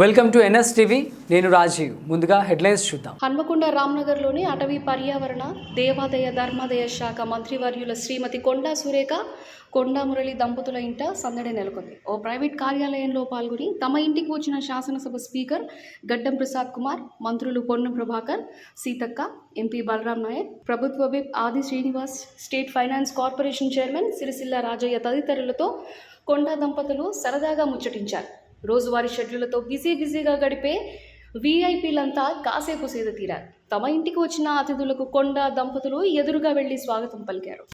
Welcome to NS TV నేను రాజీవ్. ముందుగా headlines చూద్దాం. హన్మకొండ రామ్నగర్లోని అటవీ పర్యావరణ దేవాదయ ధర్మాదయ శాఖ మంత్రివర్యుల శ్రీమతి కొండా సురేఖ కొండా మురళి దంపతుల ఇంట సందడి నెలకొంది. ఓ ప్రైవేట్ కార్యాలయంలో పాల్గొని తమ ఇంటికి వచ్చిన శాసనసభ స్పీకర్ గడ్డం ప్రసాద్ కుమార్ మంత్రులు పొన్ను ప్రభాకర్ సీతక్క ఎంపీ బలరాం నాయక్ ప్రభుత్వ whip Adi Srinivas state finance corporation chairman Sircilla Rajaiah తదితరులతో Konda దంపతులు సరదాగా ముచ్చటించారు. రోజువారీ షెడ్యూళ్ళతో బిజీ బిజీగా గడిపే వీఐపీలంతా కాసేపు సేద తీరారు. తమ ఇంటికి వచ్చిన అతిథులకు కొండ దంపతులు ఎదురుగా వెళ్ళి స్వాగతం పలికారు.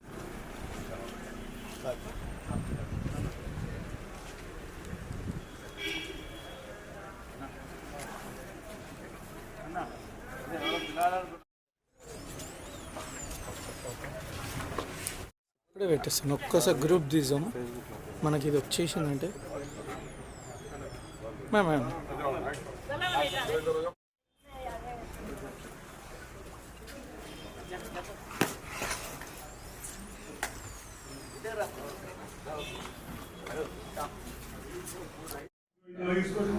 ఇప్పుడే పెట్టేస్తాను. ఒక్కసారి గ్రూప్ తీసాము మనకి ఇది వచ్చేసిందంటే మ్యామ్ మ్యామ్ తీసుకొని